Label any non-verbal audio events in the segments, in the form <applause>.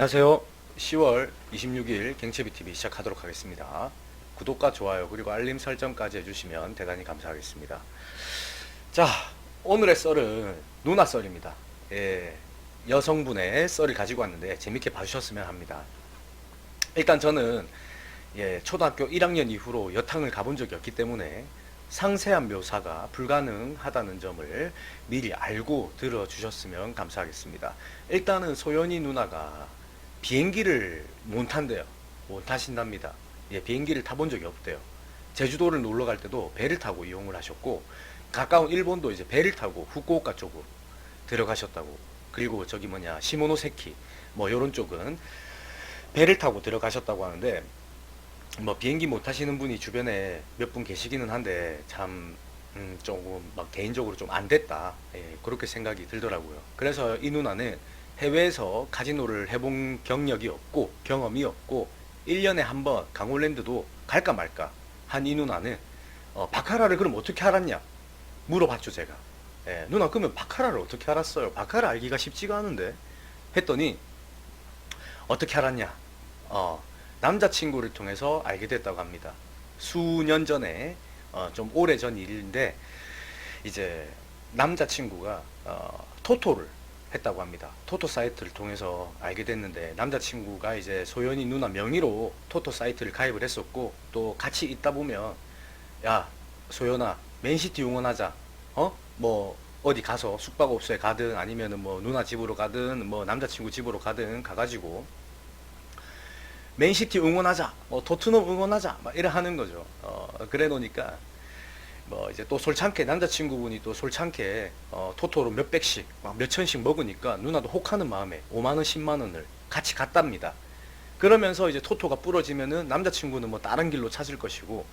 안녕하세요. 10월 26일 갱채비 TV 시작하도록 하겠습니다. 구독과 좋아요 그리고 알림 설정까지 해주시면 대단히 감사하겠습니다. 자, 오늘의 썰은 누나 썰입니다. 예, 여성분의 썰을 가지고 왔는데 재밌게 봐주셨으면 합니다. 일단 저는 예, 초등학교 1학년 이후로 여탕을 가본 적이 없기 때문에 상세한 묘사가 불가능하다는 점을 미리 알고 들어주셨으면 감사하겠습니다. 일단은 소연이 누나가 비행기를 못 탄대요. 못 타신답니다. 예, 비행기를 타본 적이 없대요. 제주도를 놀러 갈 때도 배를 타고 이용을 하셨고 가까운 일본도 이제 배를 타고 후쿠오카 쪽으로 들어가셨다고. 그리고 저기 뭐냐 시모노세키 뭐 요런 쪽은 배를 타고 들어가셨다고 하는데 뭐 비행기 못 타시는 분이 주변에 몇 분 계시기는 한데 참 음, 조금 막 개인적으로 좀 안 됐다 예, 그렇게 생각이 들더라고요. 그래서 이 누나는 해외에서 카지노를 해본 경력이 없고 경험이 없고 1년에 한 번 강원랜드도 갈까 말까 한 이 누나는 어, 바카라를 그럼 어떻게 알았냐 물어봤죠 제가. 예, 누나 그러면 바카라를 어떻게 알았어요? 바카라 알기가 쉽지가 않은데 했더니 어떻게 알았냐? 어, 남자친구를 통해서 알게 됐다고 합니다. 수년 전에 어, 좀 오래 전 일인데 이제 남자친구가 어, 토토를 했다고 합니다. 토토 사이트를 통해서 알게 됐는데 남자친구가 이제 소연이 누나 명의로 토토 사이트를 가입을 했었고 또 같이 있다 보면 야 소연아 맨시티 응원하자 어 뭐 어디 가서 숙박업소에 가든 아니면은 뭐 누나 집으로 가든 뭐 남자친구 집으로 가든 가가지고 맨시티 응원하자, 뭐 토트넘 응원하자, 막 이래 하는 거죠. 어, 그래 놓으니까 뭐 이제 또 솔창게 남자친구분이 또 솔창게 어, 토토로 몇 백씩, 막 몇 천씩 먹으니까 누나도 혹하는 마음에 5만 원, 10만 원을 같이 갔답니다. 그러면서 이제 토토가 부러지면은 남자친구는 뭐 다른 길로 찾을 것이고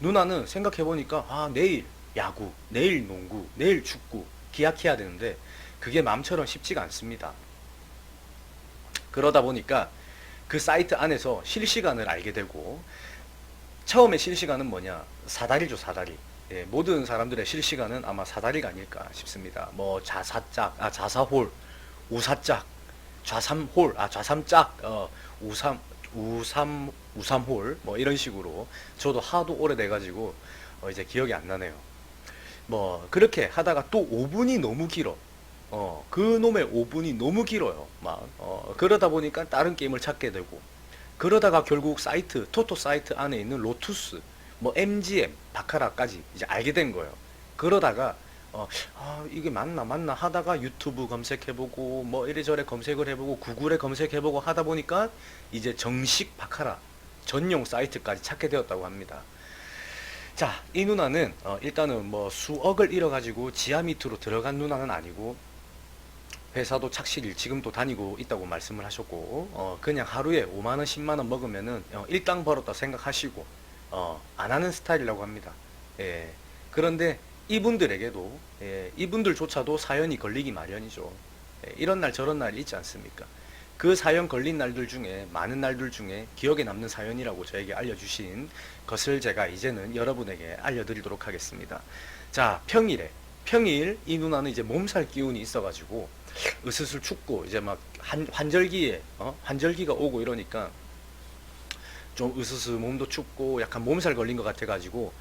누나는 생각해 보니까 아 내일 야구, 내일 농구, 내일 축구 기약해야 되는데 그게 마음처럼 쉽지가 않습니다. 그러다 보니까 그 사이트 안에서 실시간을 알게 되고 처음에 실시간은 뭐냐 사다리죠 사다리 예, 모든 사람들의 실시간은 아마 사다리가 아닐까 싶습니다. 뭐 자사짝 아 자사홀 우사짝 좌삼홀 아 좌삼짝 어 우삼 우삼 우삼홀 뭐 이런 식으로 저도 하도 오래돼 가지고 어, 이제 기억이 안 나네요. 뭐 그렇게 하다가 또 5분이 너무 길어. 어, 그 놈의 5분이 너무 길어요. 막, 어, 그러다 보니까 다른 게임을 찾게 되고, 그러다가 결국 사이트, 토토 사이트 안에 있는 로투스, 뭐 MGM, 바카라까지 이제 알게 된 거예요. 그러다가, 어, 아, 이게 맞나, 맞나 하다가 유튜브 검색해보고, 뭐 이래저래 검색을 해보고, 구글에 검색해보고 하다 보니까 이제 정식 바카라 전용 사이트까지 찾게 되었다고 합니다. 자, 이 누나는 어, 일단은 뭐 수억을 잃어가지고 지하 밑으로 들어간 누나는 아니고 회사도 착실히 지금도 다니고 있다고 말씀을 하셨고 어, 그냥 하루에 5만 원, 10만 원 먹으면은 어, 일당 벌었다 생각하시고 어, 안 하는 스타일이라고 합니다. 예. 그런데 이분들에게도 예, 이분들조차도 사연이 걸리기 마련이죠. 예, 이런 날 저런 날 있지 않습니까? 그 사연 걸린 날들 중에 많은 날들 중에 기억에 남는 사연이라고 저에게 알려주신 것을 제가 이제는 여러분에게 알려드리도록 하겠습니다. 자, 평일에 평일 이 누나는 이제 몸살 기운이 있어가지고 으스스 춥고 이제 막 한, 환절기에 어? 환절기가 오고 이러니까 좀 으스스 몸도 춥고 약간 몸살 걸린 것 같아가지고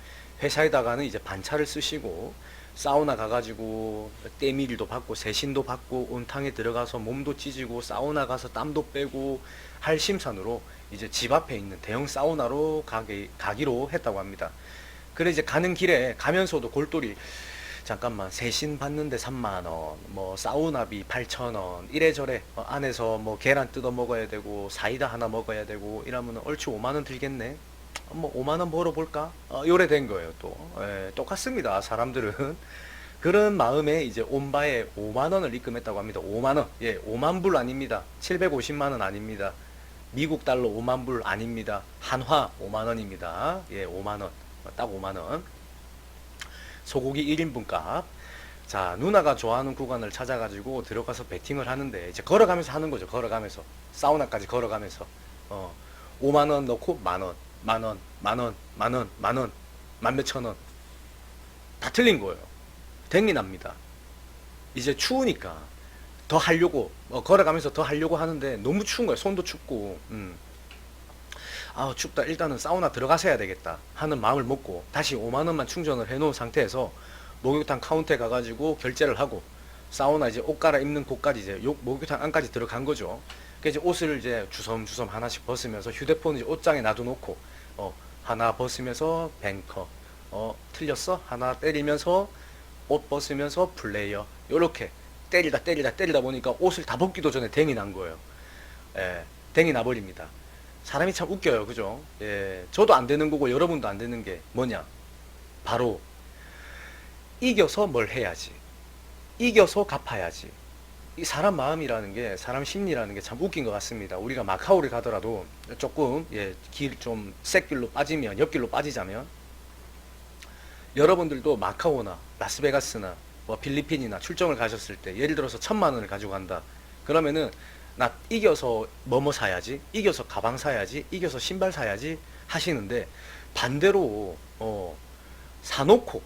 회사에다가는 이제 반차를 쓰시고 사우나 가가지고 때밀도 받고 세신도 받고 온탕에 들어가서 몸도 찢고 사우나 가서 땀도 빼고 할 심산으로 이제 집 앞에 있는 대형 사우나로 가기, 가기로 했다고 합니다. 그래 이제 가는 길에 가면서도 골똘히 잠깐만 세신 받는데 3만 원, 뭐 사우나비 8천 원, 이래저래 어, 안에서 뭐 계란 뜯어 먹어야 되고 사이다 하나 먹어야 되고 이러면 얼추 5만 원 들겠네. 어, 뭐 5만 원 벌어 볼까? 어, 요래 된 거예요 또. 예, 똑같습니다 사람들은. <laughs> 그런 마음에 이제 온바에 5만 원을 입금했다고 합니다. 5만 원. 예, 5만 불 아닙니다. 750만 원 아닙니다. 미국 달러 5만 불 아닙니다. 한화 5만 원입니다. 예, 5만 원. 딱 5만 원. 소고기 1인분 값. 자, 누나가 좋아하는 구간을 찾아가지고 들어가서 베팅을 하는데, 이제 걸어가면서 하는 거죠. 걸어가면서. 사우나까지 걸어가면서. 어, 5만원 넣고 만원, 만원, 만원, 만원, 만원, 만 몇천 원. 다 틀린 거예요. 댕이 납니다. 이제 추우니까 더 하려고 어, 걸어가면서 더 하려고 하는데 너무 추운 거예요. 손도 춥고. 음. 아 춥다. 일단은 사우나 들어가서야 되겠다 하는 마음을 먹고 다시 5만 원만 충전을 해놓은 상태에서 목욕탕 카운터에 가가지고 결제를 하고 사우나 이제 옷 갈아입는 곳까지 이제 요 목욕탕 안까지 들어간 거죠. 그 이제 옷을 이제 주섬주섬 하나씩 벗으면서 휴대폰 이제 옷장에 놔둬놓고 어 하나 벗으면서 뱅커 어 틀렸어 하나 때리면서 옷 벗으면서 플레이어 요렇게 때리다 때리다 때리다 보니까 옷을 다 벗기도 전에 댕이 난 거예요. 예, 댕이 나버립니다. 사람이 참 웃겨요, 그죠? 예, 저도 안 되는 거고 여러분도 안 되는 게 뭐냐? 바로 이겨서 뭘 해야지. 이겨서 갚아야지. 이 사람 마음이라는 게 사람 심리라는 게 참 웃긴 것 같습니다. 우리가 마카오를 가더라도 조금 예, 길좀 샛길로 빠지면 옆길로 빠지자면 여러분들도 마카오나 라스베가스나 뭐 필리핀이나 출정을 가셨을 때 예를 들어서 천만 원을 가지고 간다. 그러면은 나 이겨서 뭐뭐 사야지, 이겨서 가방 사야지, 이겨서 신발 사야지 하시는데 반대로 어 사놓고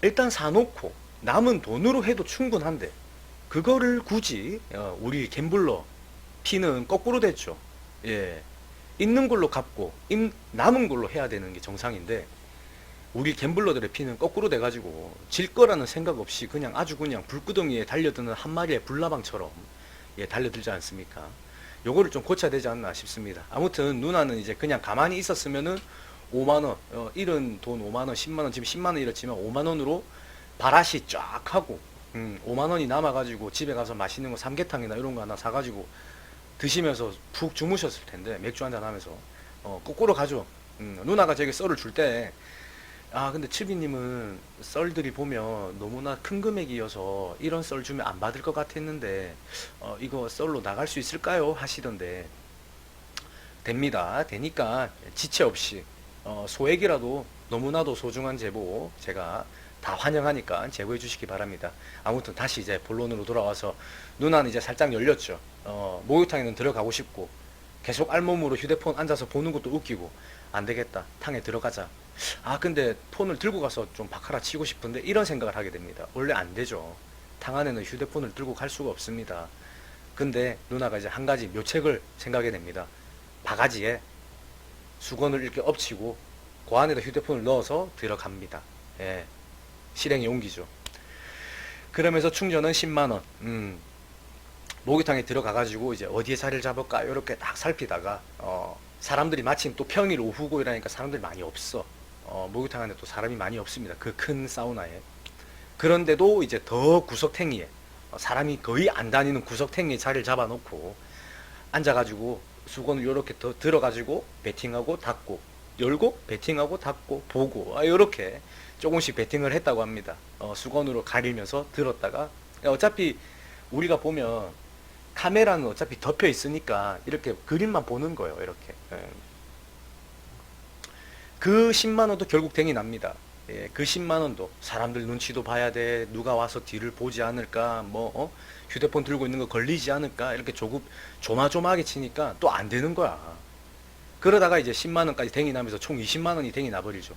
일단 사놓고 남은 돈으로 해도 충분한데 그거를 굳이 어, 우리 갬블러 피는 거꾸로 됐죠. 예. 있는 걸로 갚고 인- 남은 걸로 해야 되는 게 정상인데 우리 갬블러들의 피는 거꾸로 돼가지고 질 거라는 생각 없이 그냥 아주 그냥 불구덩이에 달려드는 한 마리의 불나방처럼 예, 달려들지 않습니까? 요거를 좀 고쳐야 되지 않나 싶습니다. 아무튼 누나는 이제 그냥 가만히 있었으면은 5만 원, 어, 잃은 돈 5만 원, 10만 원, 지금 10만 원 잃었지만 5만 원으로 바라시 쫙 하고 음, 5만 원이 남아 가지고 집에 가서 맛있는 거 삼계탕이나 이런 거 하나 사 가지고 드시면서 푹 주무셨을 텐데 맥주 한잔 하면서 어, 거꾸로 가죠. 음, 누나가 저기 썰을 줄때 아 근데 츠비님은 썰들이 보면 너무나 큰 금액이어서 이런 썰 주면 안 받을 것 같았는데 어, 이거 썰로 나갈 수 있을까요? 하시던데 됩니다. 되니까 지체 없이 어, 소액이라도 너무나도 소중한 제보 제가 다 환영하니까 제보해 주시기 바랍니다. 아무튼 다시 이제 본론으로 돌아와서 누나는 이제 살짝 열렸죠. 어, 목욕탕에는 들어가고 싶고 계속 알몸으로 휴대폰 앉아서 보는 것도 웃기고 안 되겠다. 탕에 들어가자. 아 근데 폰을 들고 가서 좀 바카라 치고 싶은데 이런 생각을 하게 됩니다. 원래 안 되죠. 탕 안에는 휴대폰을 들고 갈 수가 없습니다. 근데 누나가 이제 한 가지 묘책을 생각해 냅니다. 바가지에 수건을 이렇게 엎치고 그 안에다 휴대폰을 넣어서 들어갑니다. 예. 실행에 옮기죠. 그러면서 충전은 10만 원. 음. 목욕탕에 들어가가지고 이제 어디에 자리를 잡을까 이렇게 딱 살피다가 어, 사람들이 마침 또 평일 오후고 이러니까 사람들이 많이 없어. 어, 목욕탕 안에 또 사람이 많이 없습니다. 그 큰 사우나에. 그런데도 이제 더 구석탱이에 어, 사람이 거의 안 다니는 구석탱이에 자리를 잡아놓고 앉아가지고 수건을 이렇게 더 들어가지고 베팅하고 닫고 열고 베팅하고 닫고 보고 아, 이렇게 조금씩 베팅을 했다고 합니다. 어, 수건으로 가리면서 들었다가 어차피 우리가 보면 카메라는 어차피 덮여 있으니까 이렇게 그림만 보는 거예요. 이렇게. 예. 그 10만 원도 결국 댕이 납니다. 예, 그 10만 원도 사람들 눈치도 봐야 돼. 누가 와서 뒤를 보지 않을까? 뭐 어? 휴대폰 들고 있는 거 걸리지 않을까? 이렇게 조급 조마조마하게 치니까 또 안 되는 거야. 그러다가 이제 10만 원까지 댕이 나면서 총 20만 원이 댕이 나버리죠.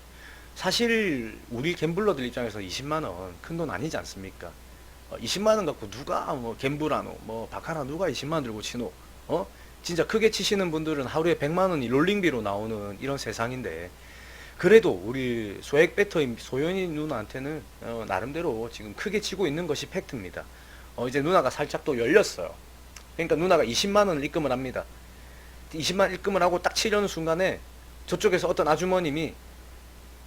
사실 우리 갬블러들 입장에서 20만 원 큰 돈 아니지 않습니까? 어, 20만 원 갖고 누가 뭐 갬블하노, 뭐 바카라 누가 20만 원 들고 치노? 어? 진짜 크게 치시는 분들은 하루에 100만 원이 롤링비로 나오는 이런 세상인데 그래도 우리 소액 배터인 소연이 누나한테는 어, 나름대로 지금 크게 치고 있는 것이 팩트입니다. 어, 이제 누나가 살짝 또 열렸어요. 그러니까 누나가 20만 원을 입금을 합니다. 20만 입금을 하고 딱 치려는 순간에 저쪽에서 어떤 아주머님이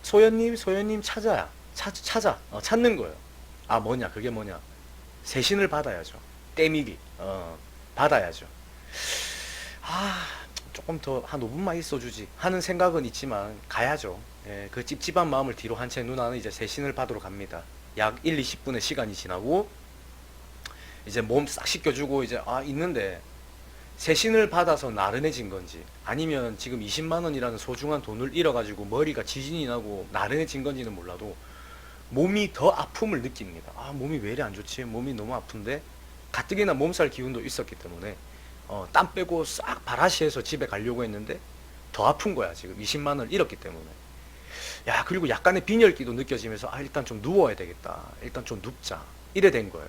소연님, 소연님 찾아야 찾, 찾아 어, 찾는 거예요. 아 뭐냐 그게 뭐냐 세신을 받아야죠. 때밀이 어, 받아야죠. 아 조금 더 한 5분만 있어주지 하는 생각은 있지만 가야죠. 예, 그 찝찝한 마음을 뒤로 한 채 누나는 이제 세신을 받으러 갑니다. 약 1, 20분의 시간이 지나고 이제 몸 싹 씻겨주고 이제 아 있는데 세신을 받아서 나른해진 건지 아니면 지금 20만 원이라는 소중한 돈을 잃어가지고 머리가 지진이 나고 나른해진 건지는 몰라도 몸이 더 아픔을 느낍니다. 아 몸이 왜 이리 안 좋지? 몸이 너무 아픈데 가뜩이나 몸살 기운도 있었기 때문에 어, 땀 빼고 싹 바라시해서 집에 가려고 했는데 더 아픈 거야 지금 20만 원을 잃었기 때문에 야 그리고 약간의 빈혈기도 느껴지면서 아 일단 좀 누워야 되겠다 일단 좀 눕자 이래 된 거예요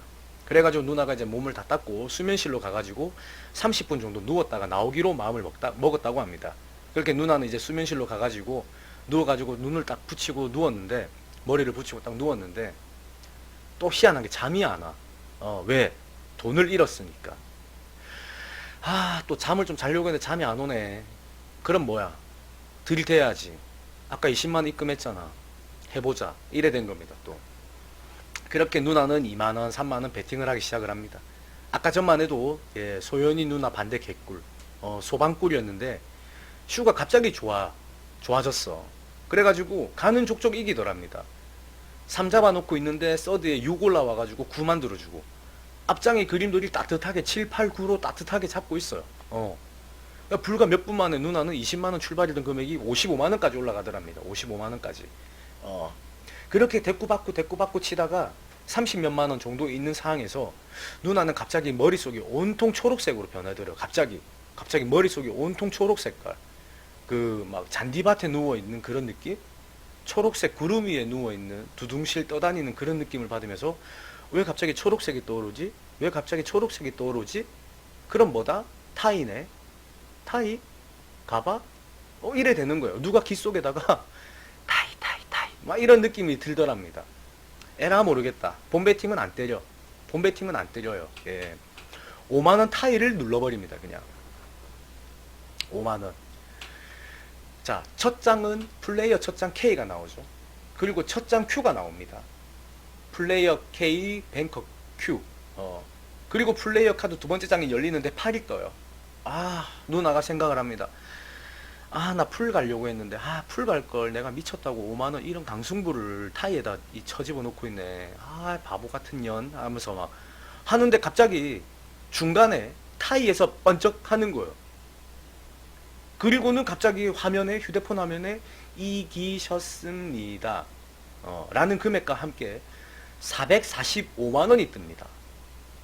그래가지고 누나가 이제 몸을 다 닦고 수면실로 가가지고 30분 정도 누웠다가 나오기로 마음을 먹다, 먹었다고 합니다. 그렇게 누나는 이제 수면실로 가가지고 누워가지고 눈을 딱 붙이고 누웠는데 머리를 붙이고 딱 누웠는데 또 희한한 게 잠이 안 와. 어, 왜? 돈을 잃었으니까. 아, 또 잠을 좀 자려고 했는데 잠이 안 오네. 그럼 뭐야? 들이대야지. 아까 20만 원 입금했잖아. 해보자. 이래 된 겁니다, 또. 그렇게 누나는 2만 원, 3만 원 베팅을 하기 시작을 합니다. 아까 전만 해도 예, 소연이 누나 반대 개꿀, 어, 소방꿀이었는데 슈가 갑자기 좋아, 좋아졌어. 그래가지고 가는 족족 이기더랍니다. 3 잡아놓고 있는데 서드에 6 올라와가지고 9 만 들어주고 앞장의 그림들이 따뜻하게 7, 8, 9로 따뜻하게 잡고 있어요. 어. 그러니까 불과 몇 분 만에 누나는 20만 원 출발이던 금액이 55만 원까지 올라가더랍니다. 55만 원까지. 어. 그렇게 대꾸받고 대꾸받고 치다가 30몇만 원 정도 있는 상황에서 누나는 갑자기 머릿속이 온통 초록색으로 변하더래요. 갑자기. 갑자기 머릿속이 온통 초록 색깔. 그 막 잔디밭에 누워 있는 그런 느낌? 초록색 구름 위에 누워 있는 두둥실 떠다니는 그런 느낌을 받으면서 왜 갑자기 초록색이 떠오르지? 왜 갑자기 초록색이 떠오르지? 그럼 뭐다? 타이네. 타이? 가봐? 어, 이래 되는 거예요. 누가 귀 속에다가 <laughs> 타이, 타이, 타이. 막 이런 느낌이 들더랍니다. 에라 모르겠다. 본배 팀은 안 때려. 본배 팀은 안 때려요. 예. 5만 원 타이를 눌러버립니다. 그냥. 5만 원. 자, 첫 장은 플레이어 첫 장 K가 나오죠. 그리고 첫 장 Q가 나옵니다. 플레이어 K, 뱅커 Q. 어. 그리고 플레이어 카드 두 번째 장이 열리는데 8이 떠요. 아, 누나가 생각을 합니다. 아, 나 풀 가려고 했는데, 아, 풀 갈 걸 내가 미쳤다고 5만원 이런 강승부를 타이에다 이 처집어 놓고 있네. 아, 바보 같은 년 하면서 막 하는데 갑자기 중간에 타이에서 번쩍 하는 거예요. 그리고는 갑자기 화면에, 휴대폰 화면에 이기셨습니다. 어, 라는 금액과 함께 445만 원이 뜹니다.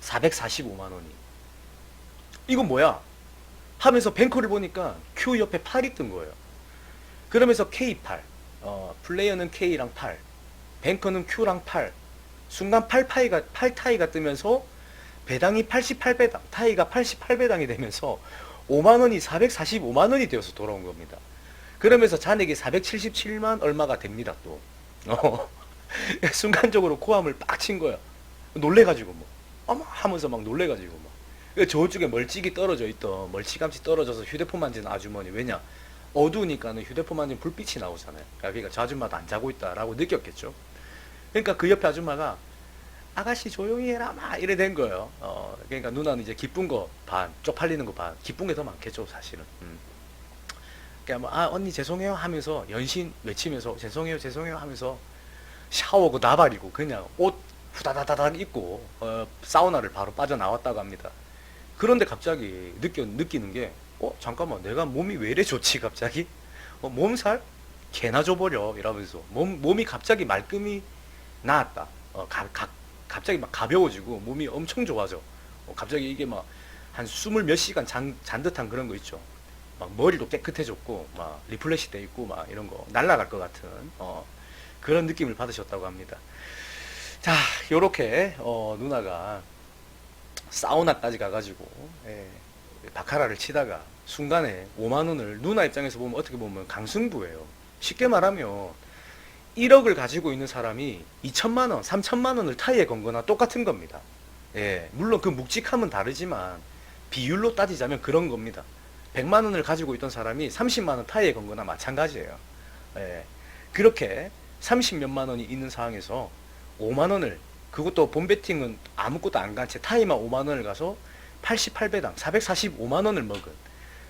445만 원이. 이건 뭐야? 하면서 뱅커를 보니까 Q 옆에 8이 뜬 거예요. 그러면서 K8, 어, 플레이어는 K랑 8, 뱅커는 Q랑 8. 순간 8타이가 8타이가 뜨면서 배당이 88배당, 타이가 88배당이 되면서 5만 원이 445만 원이 되어서 돌아온 겁니다. 그러면서 잔액이 477만 얼마가 됩니다, 또. <laughs> 어. 순간적으로 고함을 빡친 거야. 놀래가지고 뭐. 어머 하면서 막 놀래가지고 뭐. 그 저쪽에 멀찍이 떨어져 있던 멀찌감치 떨어져서 휴대폰 만지는 아주머니 왜냐 어두우니까는 휴대폰 만지면 불빛이 나오잖아요 그러니까 저 아줌마도 안 자고 있다라고 느꼈겠죠 그러니까 그 옆에 아줌마가 아가씨 조용히 해라 막 이래 된 거예요 어 그러니까 누나는 이제 기쁜 거 반 쪽팔리는 거 반 기쁜 게 더 많겠죠 사실은 음. 그러니까 뭐 아 언니 죄송해요 하면서 연신 외치면서 죄송해요 죄송해요 하면서 샤워고 나발이고 그냥 옷 후다다다닥 입고 어, 사우나를 바로 빠져 나왔다고 합니다. 그런데 갑자기 느껴, 느끼는 게, 어, 잠깐만, 내가 몸이 왜 이래 좋지, 갑자기? 어, 몸살? 개나 줘버려. 이러면서. 몸, 몸이 갑자기 말끔히 나았다. 어, 가, 가, 갑자기 막 가벼워지고 몸이 엄청 좋아져. 어, 갑자기 이게 막 한 스물 몇 시간 잔, 잔 듯한 그런 거 있죠. 막 머리도 깨끗해졌고, 막 리플래시 돼 있고, 막 이런 거. 날아갈 것 같은, 어, 그런 느낌을 받으셨다고 합니다. 자, 요렇게, 어, 누나가 사우나까지 가가지고 예, 바카라를 치다가 순간에 5만 원을 누나 입장에서 보면 어떻게 보면 강승부예요. 쉽게 말하면 1억을 가지고 있는 사람이 2천만 원, 3천만 원을 타이에 건 거나 똑같은 겁니다. 예, 물론 그 묵직함은 다르지만 비율로 따지자면 그런 겁니다. 100만 원을 가지고 있던 사람이 30만 원 타이에 건 거나 마찬가지예요. 예, 그렇게 30 몇만 원이 있는 상황에서 5만 원을 그것도 본배팅은 아무것도 안 간 채 타이만 5만 원을 가서 88배당 445만 원을 먹은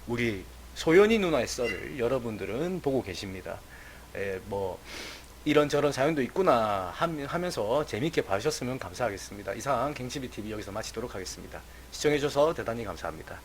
우리 소연이 누나의 썰을 여러분들은 보고 계십니다. 에, 뭐 이런저런 사연도 있구나 함- 하면서 재밌게 봐주셨으면 감사하겠습니다. 이상 갱치비 TV 여기서 마치도록 하겠습니다. 시청해주셔서 대단히 감사합니다.